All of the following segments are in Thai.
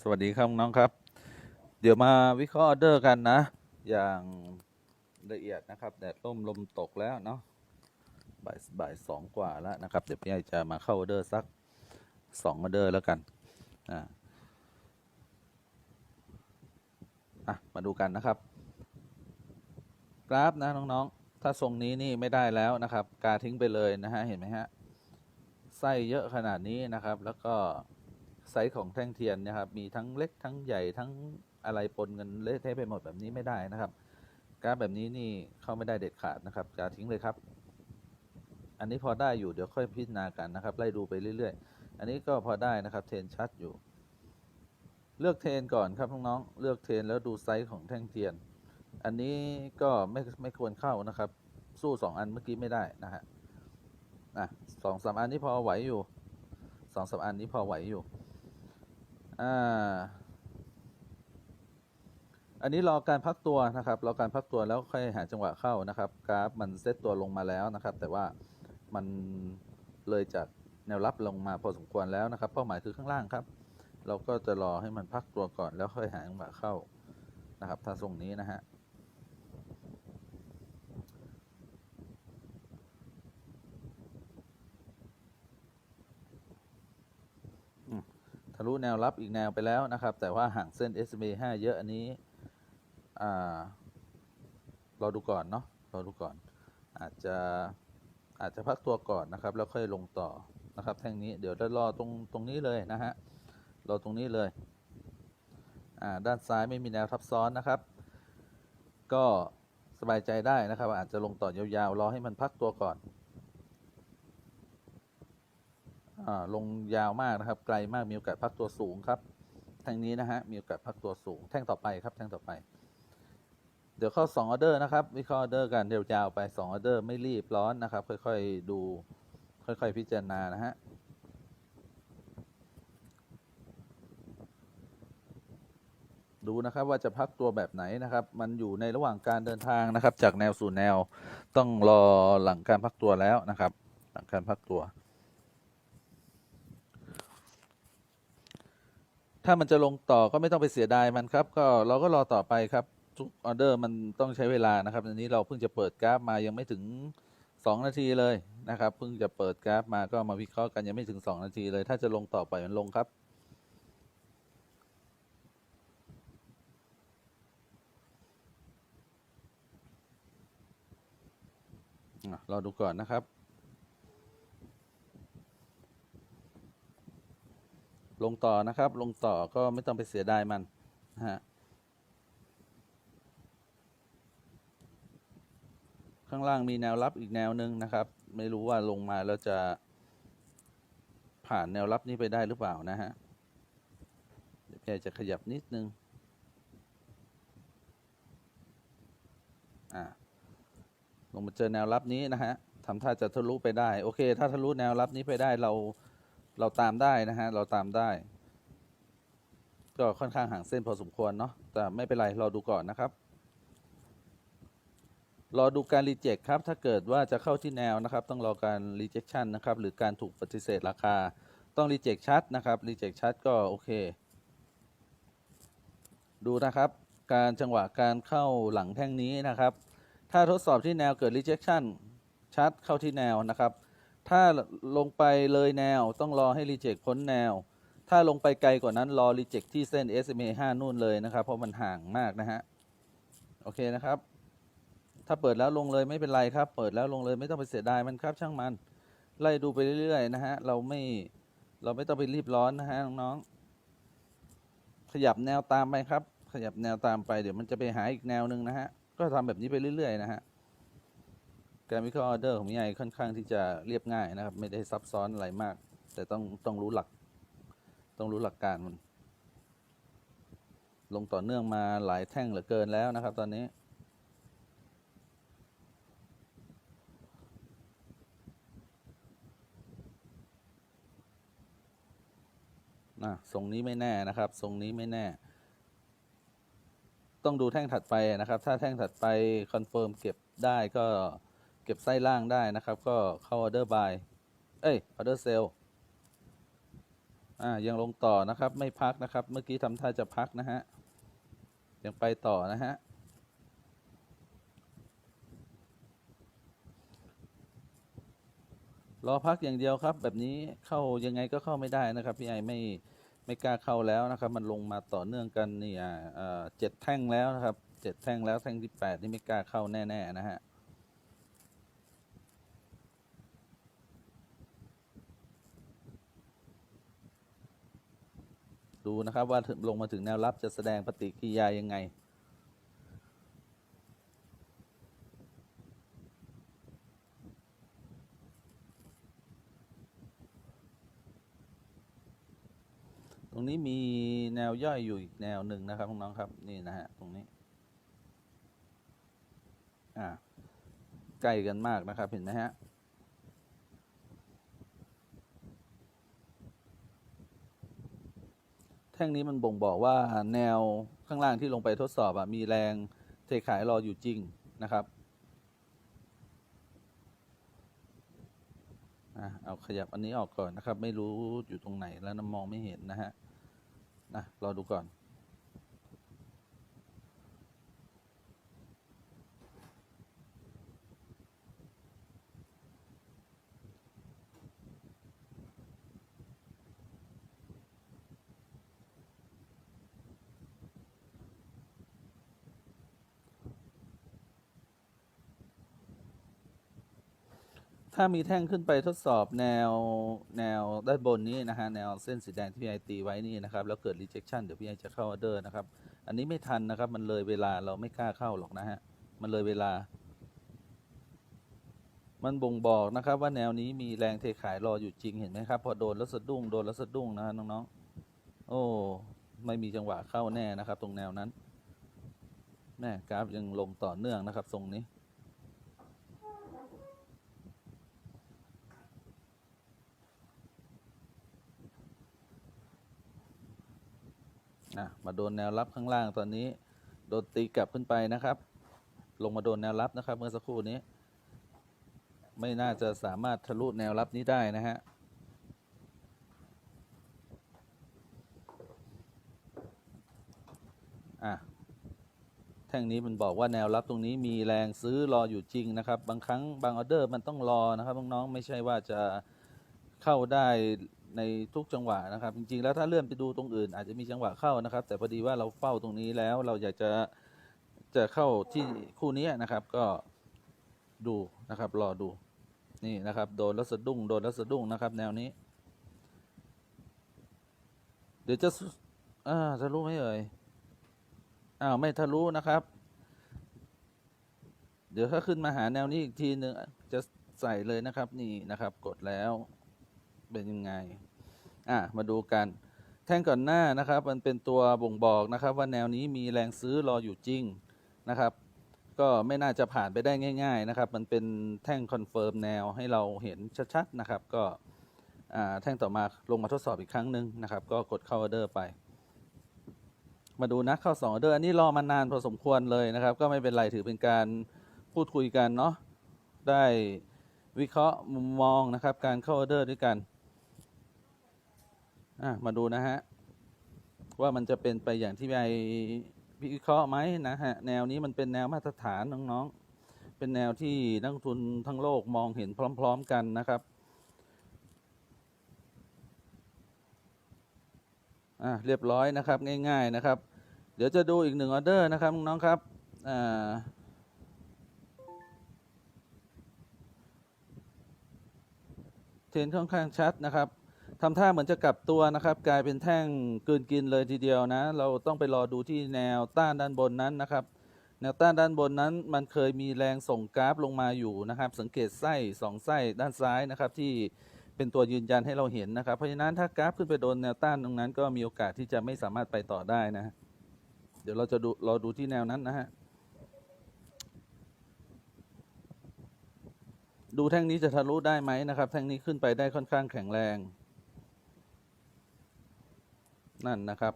สวัสดีครับน้องครับ เดี๋ยวมาวิเคราะห์ออเดอร์กันนะ อย่างละเอียดนะครับแดดร่มลมตกแล้วเนาะบ่ายบ่ายสองกว่าแล้วนะครับ เดี๋ยวพี่ใหญ่จะมาเข้าออเดอร์สักสองออเดอร์แล้วกันอ่าอะมาดูกันนะครับ กราฟนะน้องๆ ถ้าทรงนี้นี่ไม่ได้แล้วนะครับ กาทิ้งไปเลยนะฮะเห็นไหมฮะไส้เยอะขนาดนี้นะครับ แล้วก็ ไซส์ของแท่งเทียนนะครับ มีทั้งเล็กทั้งใหญ่ทั้งอะไรปนกันเละเทะไปหมดแบบนี้ไม่ได้นะครับ กาฟแบบนี้นี่เข้าไม่ได้เด็ดขาดนะครับจะทิ้งเลยครับ อันนี้พอได้อยู่เดี๋ยวค่อยพิจารณากันนะครับไล่ดูไปเรื่อยๆ อันนี้ก็พอได้นะครับเทนชัดอยู่ เลือกเทนก่อนครับน้องๆเลือกเทนแล้วดูไซส์ของแท่งเทียน อันนี้ก็ไม่ไม่ควรเข้านะครับ สู้สองอันเมื่อกี้ไม่ได้นะฮะอะสองสามอันนี้พอไหวอยู่สองสามอันนี้พอไหวอยู่ อ่า อันนี้รอการพักตัวนะครับ รอการพักตัวแล้วค่อยหาจังหวะเข้านะครับ กราฟมันเซตตัวลงมาแล้วนะครับ แต่ว่ามันเลยจากแนวรับลงมาพอสมควรแล้วนะครับ เป้าหมายคือข้างล่างครับ เราก็จะรอให้มันพักตัวก่อนแล้วค่อยหาจังหวะเข้านะครับถ้าทรงนี้นะฮะ ลุแนวรับอีกแนวไปแล้วนะครับ แต่ว่าห่างเส้น SMA 5 เยอะอันนี้อ่าดูก่อนเนาะเรอดูก่อน อาจจะอาจจะพักตัวก่อนนะครับ แล้วค่อยลงต่อนะครับแท่งนี้เดี๋ยวจะรอตรงตรงนี้เลยนะฮะรอตรงนี้เลยด้านซ้ายไม่มีแนวทับซ้อนนะครับ ก็สบายใจได้นะครับ อาจจะลงต่อยาวๆรอให้มันพักตัวก่อน อ่า ลงยาวมากนะครับ ไกลมากมีโอกาสพักตัวสูงครับแท่งนี้นะฮะมีโอกาสพักตัวสูง แท่งต่อไปครับ แท่งต่อไป เดี๋ยวเข้า2ออเดอร์นะครับวิเคราะห์ออเดอร์กันเดี๋ยวยาวไป2ออเดอร์ไม่รีบร้อนนะครับ ค่อยๆดู ค่อยๆพิจารณานะฮะดูนะครับว่าจะพักตัวแบบไหนนะครับ มันอยู่ในระหว่างการเดินทางนะครับ จากแนวสู่แนวต้องรอหลังการพักตัวแล้วนะครับ หลังการพักตัว ถ้ามันจะลงต่อก็ไม่ต้องไปเสียดายมันครับ ก็เราก็รอต่อไปครับทุกออเดอร์มันต้องใช้เวลานะครับอันนี้เราเพิ่งจะเปิดกราฟมายังไม่ถึง 2 นาทีเลยนะครับเพิ่งจะเปิดกราฟมาก็มาวิเคราะห์กันยังไม่ถึง 2 นาทีเลย ถ้าจะลงต่อไปมันลงครับรอดูก่อนนะครับ ลงต่อนะครับ ลงต่อก็ไม่ต้องไปเสียดายมันนะฮะข้างล่างมีแนวรับอีกแนวหนึ่งนะครับ ไม่รู้ว่าลงมาแล้วจะผ่านแนวรับนี้ไปได้หรือเปล่านะฮะเดี๋ยวแกจะขยับนิดนึงอ่าลงมาเจอแนวรับนี้นะฮะทำท่าจะทะลุไปได้ โอเค ถ้าทะลุแนวรับนี้ไปได้เรา เราตามได้นะฮะ เราตามได้ ก็ค่อนข้างห่างเส้นพอสมควรเนาะ แต่ไม่เป็นไร รอดูก่อนนะครับ รอดูการรีเจ็คครับ ถ้าเกิดว่าจะเข้าที่แนวนะครับ ต้องรอการรีเจ็คชันนะครับ หรือการถูกปฏิเสธราคา ต้องรีเจ็คชัดนะครับ รีเจ็คชัดก็โอเค ดูนะครับ การจังหวะการเข้าหลังแท่งนี้นะครับ ถ้าทดสอบที่แนวเกิด rejection ชัดเข้าที่แนวนะครับ ถ้าลงไปเลยแนวต้องรอให้ reject พ้นแนว ถ้าลงไปไกลกว่านั้นรอ reject ที่เส้น SMA 5 นู่นเลยนะครับ เพราะมันห่างมากนะฮะ โอเคนะครับ ถ้าเปิดแล้วลงเลยไม่เป็นไรครับ เปิดแล้วลงเลยไม่ต้องไปเสียดายมันครับช่างมัน ไล่ดูไปเรื่อยๆนะฮะ เราไม่เราไม่ต้องไปรีบร้อนนะฮะน้องๆ ขยับแนวตามไปครับ ขยับแนวตามไปเดี๋ยวมันจะไปหาอีกแนวหนึ่งนะฮะ ก็ทำแบบนี้ไปเรื่อยๆนะฮะ การวิเคราะห์ออเดอร์ของพี่ใหญ่ค่อนข้างที่จะเรียบง่ายนะครับ ไม่ได้ซับซ้อนอะไรมาก แต่ต้องต้องรู้หลัก ต้องรู้หลักการมัน ลงต่อเนื่องมาหลายแท่งเหลือเกินแล้วนะครับ ตอนนี้ นะทรงนี้ไม่แน่นะครับ ทรงนี้ไม่แน่ ต้องดูแท่งถัดไปนะครับ ถ้าแท่งถัดไปคอนเฟิร์มเก็บได้ก็ เก็บไส้ล่างได้นะครับ ก็เข้าออเดอร์บายเอ้ยออเดอร์เซลอ่ายังลงต่อนะครับ ไม่พักนะครับ เมื่อกี้ทำท่าจะพักนะฮะยังไปต่อนะฮะรอพักอย่างเดียวครับ แบบนี้เข้ายังไงก็เข้าไม่ได้นะครับพี่ไอไม่ไม่กล้าเข้าแล้วนะครับ มันลงมาต่อเนื่องกันนี่อ่าเอ่อเจ็ดแท่งแล้วนะครับเจ็ดแท่งแล้วแท่งที่แปดนี่ไม่กล้าเข้าแน่ๆนะฮะ ดูนะครับว่าถึงลงมาถึงแนวรับจะแสดงปฏิกิริยายังไง ตรงนี้มีแนวย่อยอยู่อีกแนวหนึ่งนะครับน้องๆครับนี่นะฮะตรงนี้อ่าใกล้กันมากนะครับเห็นไหมฮะ แท่งนี้มันบ่งบอกว่าแนวข้างล่างที่ลงไปทดสอบอะมีแรงเทขายรออยู่จริงนะครับเอาขยับอันนี้ออกก่อนนะครับ ไม่รู้อยู่ตรงไหนแล้วนะมองไม่เห็นนะฮะนะรอดูก่อน ถ้ามีแท่งขึ้นไปทดสอบแนวแนวด้านบนนี้นะฮะแนวเส้นสีแดงที่พี่ไอตีไว้นี่นะครับแล้วเกิด rejection เดี๋ยวพี่ไอจะเข้าออเดอร์นะครับ อันนี้ไม่ทันนะครับ มันเลยเวลาเราไม่กล้าเข้าหรอกนะฮะมันเลยเวลา มันบ่งบอกนะครับ ว่าแนวนี้มีแรงเทขายรออยู่จริงเห็นไหมครับ พอโดนแล้วสะดุ้งโดนแล้วสะดุ้งนะฮะน้องๆ โอ้ไม่มีจังหวะเข้าแน่นะครับ ตรงแนวนั้นแม่กราฟยังลงต่อเนื่องนะครับ ทรงนี้ อะมาโดนแนวรับข้างล่างตอนนี้ โดนตีกลับขึ้นไปนะครับ ลงมาโดนแนวรับนะครับ เมื่อสักครู่นี้ ไม่น่าจะสามารถทะลุแนวรับนี้ได้นะฮะอะแท่งนี้มันบอกว่าแนวรับตรงนี้มีแรงซื้อรออยู่จริงนะครับ บางครั้งบางออเดอร์มันต้องรอนะครับน้องๆไม่ใช่ว่าจะเข้าได้ ในทุกจังหวะนะครับ จริงๆ แล้วถ้าเลื่อนไปดูตรงอื่น อาจจะมีจังหวะเข้านะครับ แต่พอดีว่าเราเฝ้าตรงนี้แล้วเราอยากจะจะเข้าที่คู่นี้นะครับ ก็ดูนะครับ รอดูนี่นะครับ โดนแล้วสะดุ้งโดนแล้วสะดุ้งนะครับ แนวนี้ เดี๋ยวจะอ่าทะลุไหมเอ่ยอ้าวไม่ทะลุนะครับ เดี๋ยวถ้าขึ้นมาหาแนวนี้อีกทีหนึ่งจะใส่เลยนะครับ นี่นะครับ กดแล้ว เป็นยังไงอะมาดูกันแท่งก่อนหน้านะครับ มันเป็นตัวบ่งบอกนะครับ ว่าแนวนี้มีแรงซื้อรออยู่จริงนะครับ ก็ไม่น่าจะผ่านไปได้ง่าย ๆนะครับ มันเป็นแท่งคอนเฟิร์มแนวให้เราเห็นชัดๆนะครับ ก็อ่าแท่งต่อมาลงมาทดสอบอีกครั้งหนึ่งนะครับ ก็กดเข้าออเดอร์ไป มาดูนะเข้าสองออเดอร์อันนี้รอมานานพอสมควรเลยนะครับ ก็ไม่เป็นไรถือเป็นการพูดคุยกันเนาะได้วิเคราะห์มุมมองนะครับ การเข้าออเดอร์ด้วยกัน อะมาดูนะฮะ ว่ามันจะเป็นไปอย่างที่ไอวิเคราะห์ไหมนะฮะ แนวนี้มันเป็นแนวมาตรฐานน้องๆ เป็นแนวที่นักทุนทั้งโลกมองเห็นพร้อม ๆ กันนะครับอะเรียบร้อยนะครับง่ายๆนะครับ เดี๋ยวจะดูอีกหนึ่งออเดอร์นะครับน้องๆครับอ่าเทรนค่อนข้างชัดนะครับ ทำท่าเหมือนจะกลับตัวนะครับ กลายเป็นแท่งกืนกินเลยทีเดียวนะ เราต้องไปรอดูที่แนวต้านด้านบนนั้นนะครับ แนวต้านด้านบนนั้น มันเคยมีแรงส่งกราฟลงมาอยู่นะครับ สังเกตไส้สองไส้ด้านซ้ายนะครับ ที่เป็นตัวยืนยันให้เราเห็นนะครับ เพราะฉะนั้นถ้ากราฟขึ้นไปโดนแนวต้านตรงนั้น ก็มีโอกาสที่จะไม่สามารถไปต่อได้นะ เดี๋ยวเราจะดูรอดูที่แนวนั้นนะฮะดูแท่งนี้จะทะลุได้ไหมนะครับ แท่งนี้ขึ้นไปได้ค่อนข้างแข็งแรง นั่นนะครับ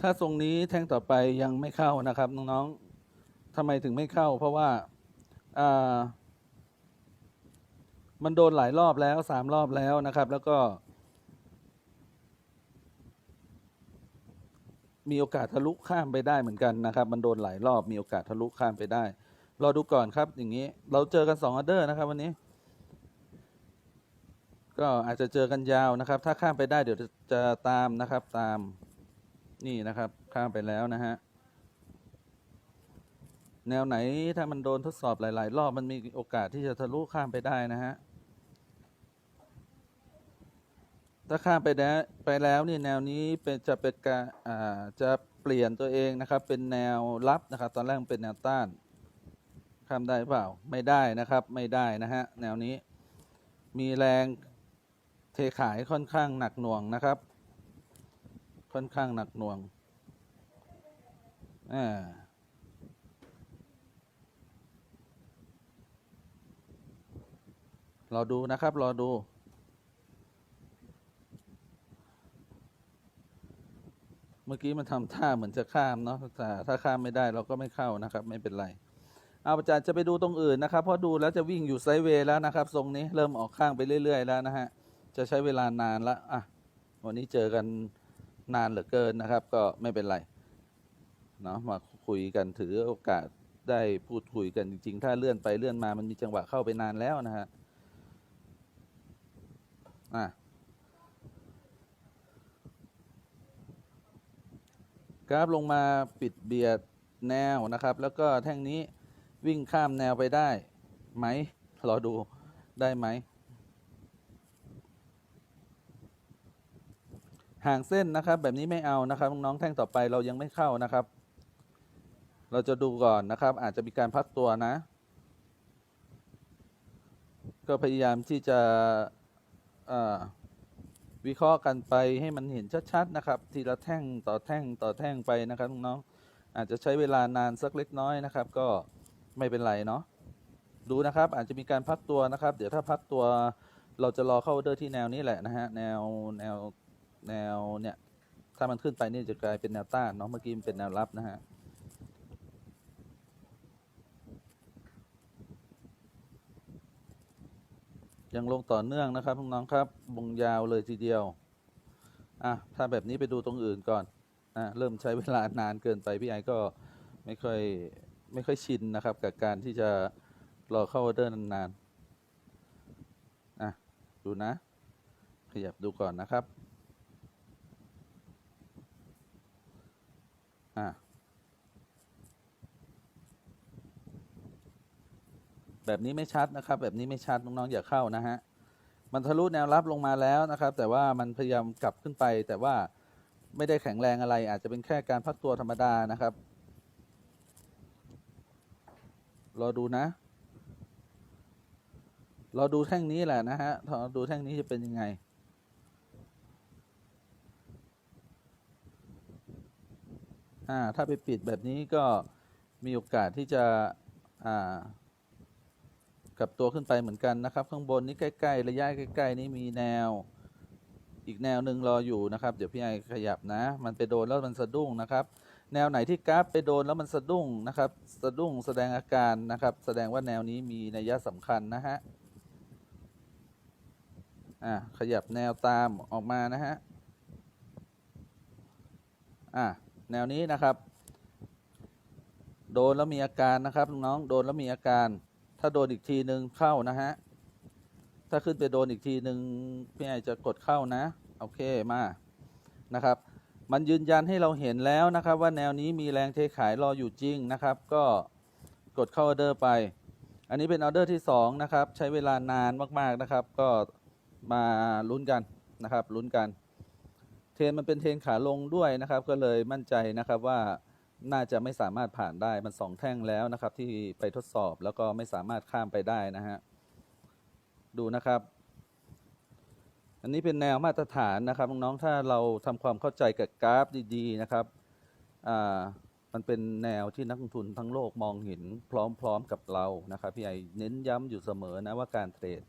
ถ้าทรงนี้แท่งต่อไปยังไม่เข้านะครับน้องๆทำไมถึงไม่เข้า เพราะว่าอ่ามันโดนหลายรอบแล้วสามรอบแล้วนะครับ แล้วก็ มีโอกาสทะลุข้ามไปได้เหมือนกันนะครับ มันโดนหลายรอบมีโอกาสทะลุข้ามไปได้ รอดูก่อนครับ อย่างนี้เราเจอกันสองออเดอร์นะครับ วันนี้ ก็อาจจะเจอกันยาวนะครับ ถ้าข้ามไปได้เดี๋ยวจะจะตามนะครับ ตามนี่นะครับ ข้ามไปแล้วนะฮะแนวไหนถ้ามันโดนทดสอบหลาย ๆ รอบมันมีโอกาสที่จะทะลุข้ามไปได้นะฮะ ถ้าข้ามไปแล้วไปแล้วนี่แนวนี้เป็นจะเป็นการอ่าจะเปลี่ยนตัวเองนะครับ เป็นแนวรับนะครับ ตอนแรกเป็นแนวต้านข้ามได้เปล่าไม่ได้นะครับ ไม่ได้นะฮะแนวนี้มีแรงเทขายค่อนข้างหนักหน่วงนะครับ ค่อนข้างหนักหน่วงอ่ารอดูนะครับ รอดู เมื่อกี้มันทำท่าเหมือนจะข้ามเนาะแต่ถ้าข้ามไม่ได้เราก็ไม่เข้านะครับ ไม่เป็นไร เอาอาจารย์จะไปดูตรงอื่นนะครับ เพราะดูแล้วจะวิ่งอยู่ไซเวย์แล้วนะครับ ทรงนี้เริ่มออกข้างไปเรื่อย ๆ แล้วนะฮะ จะใช้เวลานานละอะ วันนี้เจอกันนานเหลือเกินนะครับ ก็ไม่เป็นไร เนาะมาคุยกันถือโอกาสได้พูดคุยกันจริง ๆ ถ้าเลื่อนไปเลื่อนมามันมีจังหวะเข้าไปนานแล้วนะฮะ อะ กราฟลงมาปิดเบียดแนวนะครับ แล้วก็แท่งนี้วิ่งข้ามแนวไปได้ไหมรอดูได้ไหมห่างเส้นนะครับแบบนี้ไม่เอานะครับน้องแท่งต่อไปเรายังไม่เข้านะครับ เราจะดูก่อนนะครับ อาจจะมีการพักตัวนะ ก็พยายามที่จะอ่า วิเคราะห์กันไปให้มันเห็นชัดๆนะครับ ทีละแท่งต่อแท่งต่อแท่งไปนะครับน้องอาจจะใช้เวลานานสักเล็กน้อยนะครับ ก็ไม่เป็นไรเนาะดูนะครับ อาจจะมีการพักตัวนะครับ เดี๋ยวถ้าพักตัวเราจะรอเข้าเดอร์ที่แนวนี้แหละนะฮะแนวแนวแนวเนี่ยถ้ามันขึ้นไปนี่จะกลายเป็นแนวต้านเนาะเมื่อกี้มันเป็นแนวรับนะฮะ ยังลงต่อเนื่องนะครับน้องๆครับวงยาวเลยทีเดียว อะ ถ้าแบบนี้ไปดูตรงอื่นก่อน อะ เริ่มใช้เวลานานเกินไปพี่ไอก็ไม่ค่อยไม่ค่อยชินนะครับ กับการที่จะรอเข้าออเดอร์นานๆ อะ ดูนะ ขยับดูก่อนนะครับ อะ แบบนี้ไม่ชัดนะครับ แบบนี้ไม่ชัดน้องๆอย่าเข้านะฮะมันทะลุแนวรับลงมาแล้วนะครับ แต่ว่ามันพยายามกลับขึ้นไป แต่ว่าไม่ได้แข็งแรงอะไร อาจจะเป็นแค่การพักตัวธรรมดานะครับ รอดูนะ รอดูแท่งนี้แหละนะฮะรอดูแท่งนี้จะเป็นยังไงอ่าถ้าไปปิดแบบนี้ก็มีโอกาสที่จะอ่า กับตัวขึ้นไปเหมือนกันนะครับ ข้างบนนี้ใกล้ ๆ ระยะใกล้ ๆ นี้มีแนว อีกแนวหนึ่งรออยู่นะครับ เดี๋ยวพี่ไอขยับนะ มันไปโดนแล้วมันสะดุ้งนะครับ แนวไหนที่กราฟไปโดนแล้วมันสะดุ้งนะครับ สะดุ้งแสดงอาการนะครับ แสดงว่าแนวนี้มีนัยสำคัญนะฮะอ่าขยับแนวตามออกมานะฮะอ่าแนวนี้นะครับ โดนแล้วมีอาการนะครับน้องโดนแล้วมีอาการ ถ้าโดนอีกทีหนึ่งเข้านะฮะ ถ้าขึ้นไปโดนอีกทีหนึ่งพี่ไอจะกดเข้านะ โอเคมานะครับ มันยืนยันให้เราเห็นแล้วนะครับ ว่าแนวนี้มีแรงเทขายรออยู่จริงนะครับ ก็กดเข้าออเดอร์ไป อันนี้เป็นออเดอร์ที่สองนะครับ ใช้เวลานานมากๆนะครับ ก็มาลุ้นกันนะครับลุ้นกัน เทรนมันเป็นเทรนขาลงด้วยนะครับ ก็เลยมั่นใจนะครับว่า น่าจะไม่สามารถผ่านได้มันสองแท่งแล้วนะครับ ที่ไปทดสอบแล้วก็ไม่สามารถข้ามไปได้นะฮะดูนะครับ อันนี้เป็นแนวมาตรฐานนะครับน้องๆถ้าเราทำความเข้าใจกับกราฟดีๆนะครับอ่ามันเป็นแนวที่นักลงทุนทั้งโลกมองเห็นพร้อมๆกับเรานะครับพี่ไอเน้นย้ำอยู่เสมอนะว่าการเทรด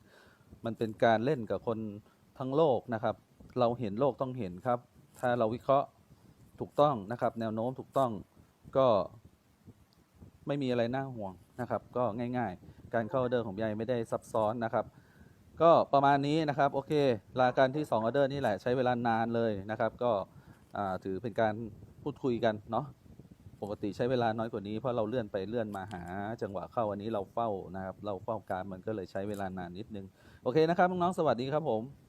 มันเป็นการเล่นกับคนทั้งโลกนะครับ เราเห็นโลกต้องเห็นครับ ถ้าเราวิเคราะห์ถูกต้องนะครับ แนวโน้มถูกต้อง ก็ไม่มีอะไรน่าห่วงนะครับ ก็ง่ายๆ การเข้าออเดอร์ของพี่ไม่ได้ซับซ้อนนะครับ ก็ประมาณนี้นะครับโอเคราการที่2ออเดอร์นี่แหละใช้เวลานานเลยนะครับ ก็ถือเป็นการพูดคุยกันเนาะปกติใช้เวลาน้อยกว่านี้เพราะเราเลื่อนไปเลื่อนมาหา จังหวะเข้าอันนี้เราเฝ้านะครับ เราเฝ้าการมันก็เลยใช้เวลานานนิดนึง โอเคนะครับน้องๆสวัสดีครับผม